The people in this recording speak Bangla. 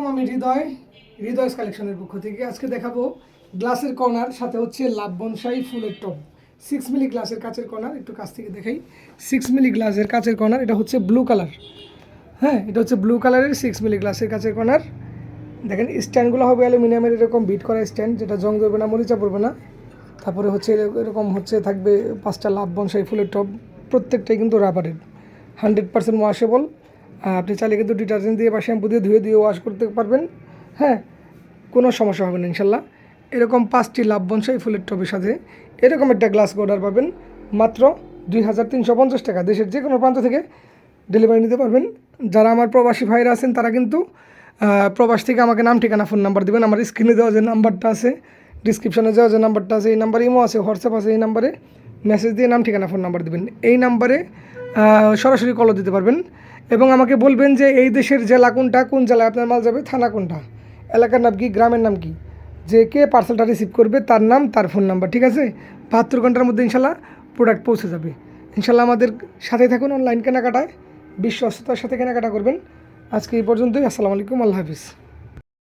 আলাইকুম, আমি হৃদয় হৃদয় কালেকশনের পক্ষ থেকে। আজকে দেখাবো গ্লাসের কর্নার, সাথে হচ্ছে লাভ বনসাই ফুলের টপ সিক্স মিলি গ্লাসের কাচের কর্নার, একটু কাছ থেকে দেখাই। সিক্স মিলি গ্লাসের কাচের কর্নার, এটা হচ্ছে ব্লু কালার হ্যাঁ এটা হচ্ছে ব্লু কালারের সিক্স মিলি গ্লাসের কাচের কর্নার। দেখেন স্ট্যান্ডগুলো হবে অ্যালুমিনিয়ামের, এরকম বিট করা স্ট্যান্ড যেটা জং ধরবে না, মরিচা পড়বে না। তারপরে হচ্ছে এর- এরকম হচ্ছে থাকবে পাঁচটা লাভ বনসাই ফুলের টপ প্রত্যেকটাই কিন্তু রাবারের হান্ড্রেড পার্সেন্ট ওয়াশেবল আপনি চাইলে কিন্তু ডিটারজেন্ট দিয়ে বা শ্যাম্পু দিয়ে ধুয়ে দিয়ে ওয়াশ করতে পারবেন। হ্যাঁ কোনো সমস্যা হবে না, ইনশাল্লাহ। এরকম পাঁচটি লাভ বনসাই ফুলের টবের সাথে এরকম একটা গ্লাস অর্ডার পাবেন। মাত্র দুই হাজার তিনশো পঞ্চাশ টাকা। দেশের যে কোনো প্রান্ত থেকে ডেলিভারি নিতে পারবেন। যারা আমার প্রবাসী ভাইরা আছেন, তারা কিন্তু প্রবাস থেকে আমাকে নাম, ঠিকানা ফোন নাম্বার দেবেন। আমার স্ক্রিনে দেওয়া যে নাম্বারটা আছে ডিসক্রিপশনে দেওয়া যে নাম্বারটা আছে, এই নাম্বারে ইমো আছে হোয়াটসঅ্যাপ আছে, এই নাম্বারে মেসেজ দিয়ে নাম, ঠিকানা ফোন নাম্বার দেবেন। এই নাম্বারে সরাসরি কলও দিতে পারবেন। এবং আমাকে বলবেন যে এই দেশের জেলা কোনটা, কোন জেলায় আপনার মাল যাবে, থানা কোনটা, এলাকার নাম কি, গ্রামের নাম কি, যে কে পার্সেলটা রিসিভ করবে, তার নাম, তার ফোন নাম্বার ঠিক আছে? বাহাত্তর ঘণ্টার মধ্যে ইনশাল্লাহ প্রোডাক্ট পৌঁছে যাবে। ইনশাল্লাহ আমাদের সাথে থাকুন অনলাইন কেনাকাটায়, বিশ্বস্ততার সাথে কেনাকাটা করবেন। আজকে এই পর্যন্তই, আসসালামু আলাইকুম, আল্লাহ হাফিজ।